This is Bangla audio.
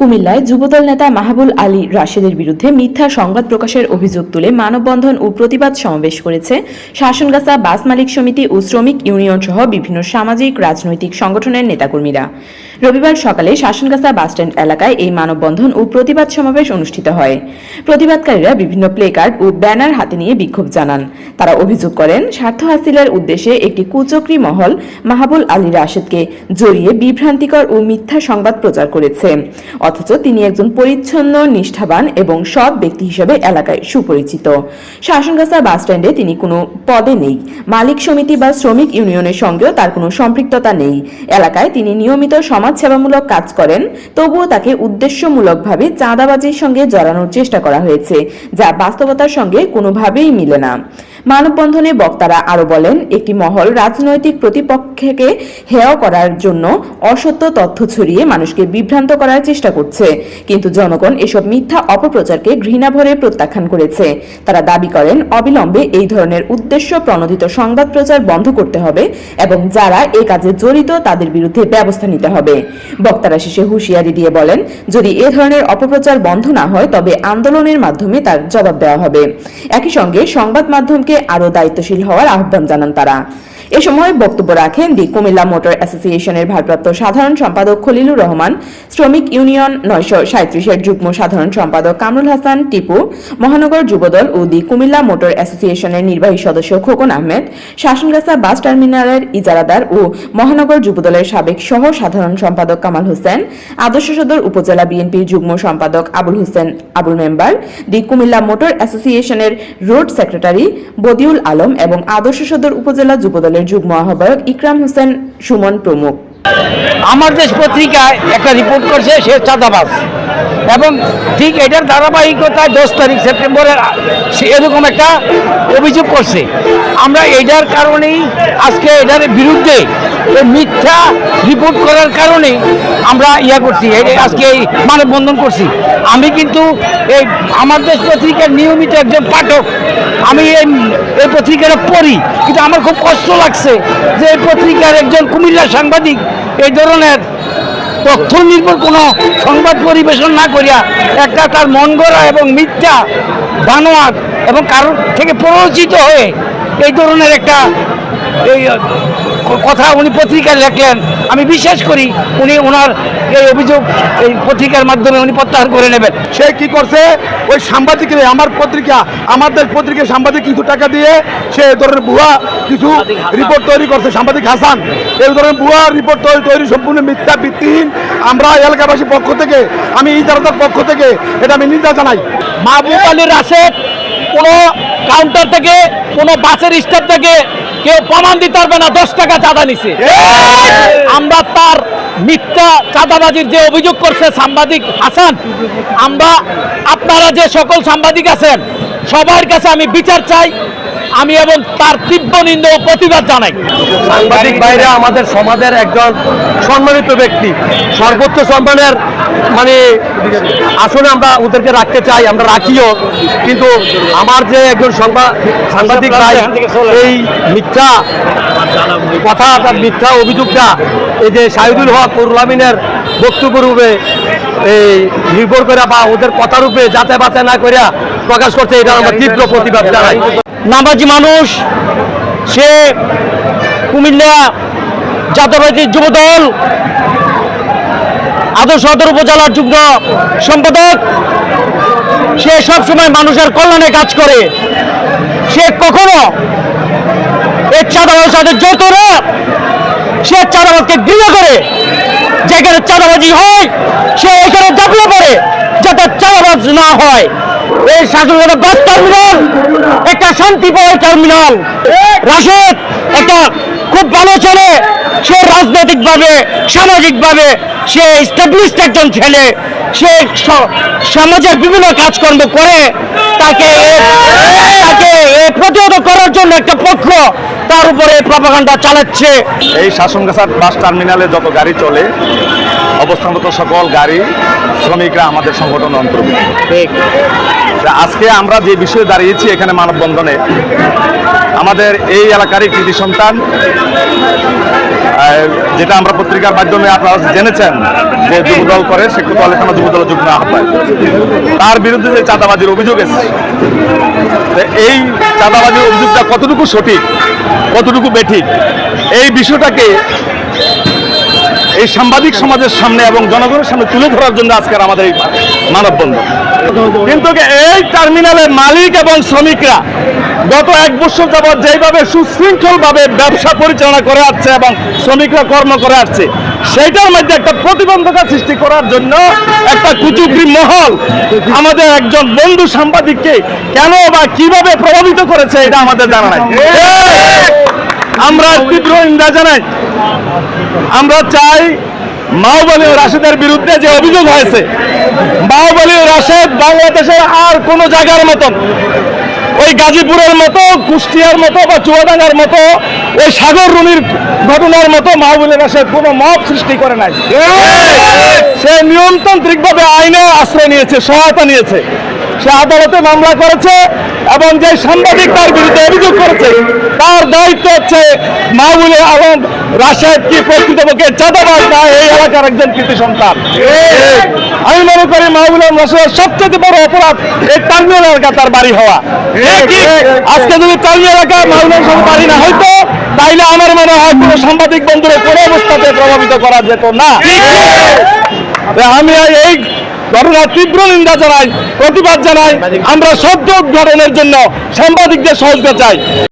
কুমিল্লায় যুবদল নেতা মাহবুল আলী রাশেদের বিরুদ্ধে মিথ্যা সংবাদ প্রকাশের অভিযোগ তুলে মানববন্ধন ও প্রতিবাদ সমাবেশ করেছে শাসনগাছা বাস মালিক সমিতি ও শ্রমিক ইউনিয়ন সহ বিভিন্ন সামাজিক, রাজনৈতিক সংগঠনের নেতাকর্মীরা। রবিবার সকালে শাসনগাছা বাসস্ট্যান্ড এলাকায় এই মানববন্ধন ও প্রতিবাদ সমাবেশ অনুষ্ঠিত হয়। প্রতিবাদকারীরা বিভিন্ন প্লেকার্ড ও ব্যানার হাতে নিয়ে বিক্ষোভ জানান। তারা অভিযোগ করেন, স্বার্থ হাসিলের উদ্দেশ্যে একটি কুচক্রী মহল মাহবুল আলী রাশেদকে জড়িয়ে বিভ্রান্তিকর ও মিথ্যা সংবাদ প্রচার করেছে। অথচ তিনি একজন পরিচ্ছন্ন, নিষ্ঠাবান এবং সৎ ব্যক্তি হিসেবে এলাকায় সুপরিচিত। শাসনগাছা বাসস্ট্যান্ডে তিনি কোনো পদে নেই। মালিক সমিতি বা শ্রমিক ইউনিয়নের সঙ্গেও তার কোনো সম্পৃক্ততা নেই। এলাকায় তিনি নিয়মিত সমাজসেবামূলক কাজ করেন, তবুও তাকে উদ্দেশ্যমূলকভাবে চাঁদাবাজির সঙ্গে জড়ানোর চেষ্টা করা হয়েছে, যা বাস্তবতার সঙ্গে কোনোভাবেই মিলে না। মানববন্ধনে বক্তারা আরও বলেন, একটি মহল রাজনৈতিক প্রতিপক্ষকে হেয় করার জন্য অসত্য তথ্য ছড়িয়ে মানুষকে বিভ্রান্ত করার চেষ্টা করছে। কিন্তু জনগণ এসব মিথ্যা অপপ্রচারকে ঘৃণা ভরে প্রত্যাখ্যান করেছে। তারা দাবি করেন, অবিলম্বে এই ধরনের উদ্দেশ্য প্রণোদিত সংবাদ প্রচার বন্ধ করতে হবে এবং যারা এ কাজে জড়িত তাদের বিরুদ্ধে ব্যবস্থা নিতে হবে। বক্তারা শেষে হুঁশিয়ারি দিয়ে বলেন, যদি এ ধরনের অপপ্রচার বন্ধ না হয়, তবে আন্দোলনের মাধ্যমে তার জবাব দেওয়া হবে। একই সঙ্গে সংবাদ মাধ্যমকে আরও দায়িত্বশীল হওয়ার আহ্বান জানান তারা। এ সময় বক্তব্য রাখেন দি কুমিল্লা মোটর অ্যাসোসিয়েশনের ভারপ্রাপ্ত সাধারণ সম্পাদক খলিলুর রহমান, শ্রমিক ইউনিয়ন নয়শো সাঁত্রিশের যুগ্ম সাধারণ সম্পাদক কামরুল হাসান, টিপু মহানগর যুবদল ও দি কুমিল্লা মোটর অ্যাসোসিয়েশনের নির্বাহী সদস্য খোকন আহমেদ, শাসনগাছা বাস টার্মিনালের ইজারাদার ও মহানগর যুবদলের সাবেক সহ সাধারণ সম্পাদক কামাল হোসেন, আদর্শ সদর উপজেলা বিএনপির যুগ্ম সম্পাদক Abul Hossain Abul member, the Cumilla motor অ্যাসোসিয়েশনের রোড সেক্রেটারি বদিউল আলম এবং আদর্শ সদর উপজেলা যুবদলের যুগ্ম আহ্বায়ক ইকরাম হোসেন সুমন প্রমুখ। আমার দেশ পত্রিকায় একটা রিপোর্ট করছে, সে চাঁদাবাজ। এবং ঠিক এটার ধারাবাহিকতায় দশ তারিখ সেপ্টেম্বরের এরকম একটা অভিযোগ করছে। আমরা এটার কারণেই আজকে এটার বিরুদ্ধে মিথ্যা রিপোর্ট করার কারণে আমরা ইয়া করছি আজকে এই মানববন্ধন করছি। আমি কিন্তু এই আমার দেশ পত্রিকার নিয়মিত একজন পাঠক, আমি এই এই পত্রিকাটা পড়ি, কিন্তু আমার খুব কষ্ট লাগছে যে এই পত্রিকার একজন কুমিল্লা সাংবাদিক এই ধরনের তথ্য নির্ভর কোনো সংবাদ পরিবেশন না করিয়া একটা তার মন গড়া এবং মিথ্যা বানোয়ার এবং কারোর থেকে প্ররোচিত হয়ে এই ধরনের একটা এই কথা উনি পত্রিকায় লেখলেন আমি বিশ্বাস করি উনি ওনার এই অভিযোগ এই পত্রিকার মাধ্যমে উনি প্রত্যাহার করে নেবেন। সে কি করছে? ওই সাংবাদিকের আমার পত্রিকা আমাদের পত্রিকা সাংবাদিক কিছু টাকা দিয়ে সে ধরনের ভুয়া কিছু রিপোর্ট তৈরি করছে সাংবাদিক হাসান। এই ধরনের ভুয়া রিপোর্ট তৈরি তৈরি সম্পূর্ণ মিথ্যা ভিত্তিহীন। আমরা এলাকাবাসীর পক্ষ থেকে আমি ইজারতার পক্ষ থেকে এটা আমি নিন্দা জানাই। মাহবুব আলী রাশেদ কোনো কাউন্টার থেকে কোনো বাসের স্টাফ থেকে কেউ প্রমাণ দিতে পারবে না দশ টাকা চাঁদা নিছে। আমরা তার মিথ্যা চাঁদাবাজির যে অভিযোগ করছে সাংবাদিক হাসান আমরা আপনারা যে সকল সাংবাদিক আছেন সবার কাছে আমি বিচার চাই আমি এবং তার তীব্র নিন্দা ও প্রতিবাদ জানাই। সাংবাদিক বাইরে আমাদের সমাজের একজন সম্মানিত ব্যক্তি, সর্বোচ্চ সম্মানের মানে আসলে আমরা ওদেরকে রাখতে চাই, আমরা রাখিও, কিন্তু আমার যে একজন সংবাদ সাংবাদিক ভাই, এই মিথ্যা কথা, তার মিথ্যা অভিযোগটা, এই যে শাহিদুল হক নুরুল বক্তব্য রূপে এই নির্ভর করে বা ওদের কথা রূপে যাতে বাতে না করিয়া প্রকাশ করছে, এটা আমরা তীব্র প্রতিবাদ জানাই। নামাজি মানুষ, সে কুমিল্লা জাতীয়বাদী যুবদল, আদর্শ সদর উপজেলার যুগ্ম সম্পাদক, সে সবসময় মানুষের কল্যাণে কাজ করে। সে কখনো এর চাঁদাবাজের সাথে যত সে চাঁদাবাজকে ঘৃণা করে। যেখানে চাঁদাবাজি হয়, সে এখানে ঝাঁপিয়ে পড়ে যাতে চাঁদাবাজ না হয়। এই শাসনগত বাস টার্মিনাল, একটা শান্তিপয় টার্মিনাল। রাশেদ, একটা খুব ভালো ছেলে, সে রাজনৈতিকভাবে, সামাজিকভাবে, সে স্টাবলিশড একজন ছেলে, সে সমাজের বিভিন্ন কাজকর্ম করে, তাকে তাকে প্রতিহত করার জন্য একটা পক্ষ, তার উপরে প্রপাগান্ডা চালাচ্ছে। এই শাসনগাছার বাস টার্মিনালে যত গাড়ি চলে অবস্থানরত সকল গাড়ি শ্রমিকরা আমাদের সংগঠন অন্তর্ভুক্ত। আজকে আমরা যে বিষয়ে দাঁড়িয়েছি এখানে মানববন্ধনে আমাদের এই এলাকারই কৃতি সন্তান যেটা আমরা পত্রিকার মাধ্যমে আপনারা জেনেছেন যে যুবদল করে সে দলে থানা যুবদল যুগ্ম আহ্বায়ক। তার বিরুদ্ধে যে চাঁদাবাজির অভিযোগ এসেছে এই চাঁদাবাজির অভিযোগটা কতটুকু সঠিক কতটুকু বেঠিক এই বিষয়টাকে এই সাংবাদিক সমাজের সামনে এবং জনগণের সামনে তুলে ধরার জন্য আজকের আমাদের এই মানববন্ধন। কিন্তু এই টার্মিনালের মালিক এবং শ্রমিকরা গত এক বছর যাবৎ যেভাবে সুশৃঙ্খলভাবে ব্যবসা পরিচালনা করে আসছে এবং শ্রমিকরা কর্ম করে আসছে, সেইটার মধ্যে একটা প্রতিবন্ধকতা সৃষ্টি করার জন্য একটা কুচুকরি মহল আমাদের একজন বন্ধু সাংবাদিককে কেন বা কীভাবে প্রভাবিত করেছে, এটা আমাদের জানা নাই। আমরা তীব্র নিন্দা জানাই। আমরা চাই মাওবালি ও রাশেদের বিরুদ্ধে যে অভিযোগ হয়েছে মাওবালি ও রাশেদ বাংলাদেশের আর কোনো জায়গার মতন ওই গাজীপুরের মতো কুষ্টিয়ার মতো বা চুয়াডাঙ্গার মতো ওই সাগর রুমির ঘটনার মতো মাহবুল রাশেদ কোনো মত সৃষ্টি করে নাই। সে নিয়মতান্ত্রিকভাবে আইনে আশ্রয় নিয়েছে সহায়তা নিয়েছে। সে আদালতে মামলা করেছে এবং যে সাংবাদিক তার বিরুদ্ধে অভিযোগ করেছে তার দায়িত্ব হচ্ছে মাহবুল আলম রাশেদ কি প্রকৃতপক্ষে চাঁদাবাজ না এই এলাকার একজন কৃতি সন্তান। আমি মনে করি মাহবুল আলম রাশেদের সবচেয়ে বড় অপরাধ এই টার্মিনাল এলাকা তার বাড়ি হওয়া। আজকে যদি টার্মিনাল এলাকা মাহবুল আলম বাড়ি না হয়তো তাইলে আমার মনে হয় কোনো সাংবাদিক বন্ধুরা কোনো অবস্থাতে প্রভাবিত করা যেত না। আমি এই ঘটনার তীব্র নিন্দা জানাই প্রতিবাদ জানাই। আমরা সদ্য উদ্ঘাটনের জন্য সাংবাদিকদের সহযোগিতা চাই।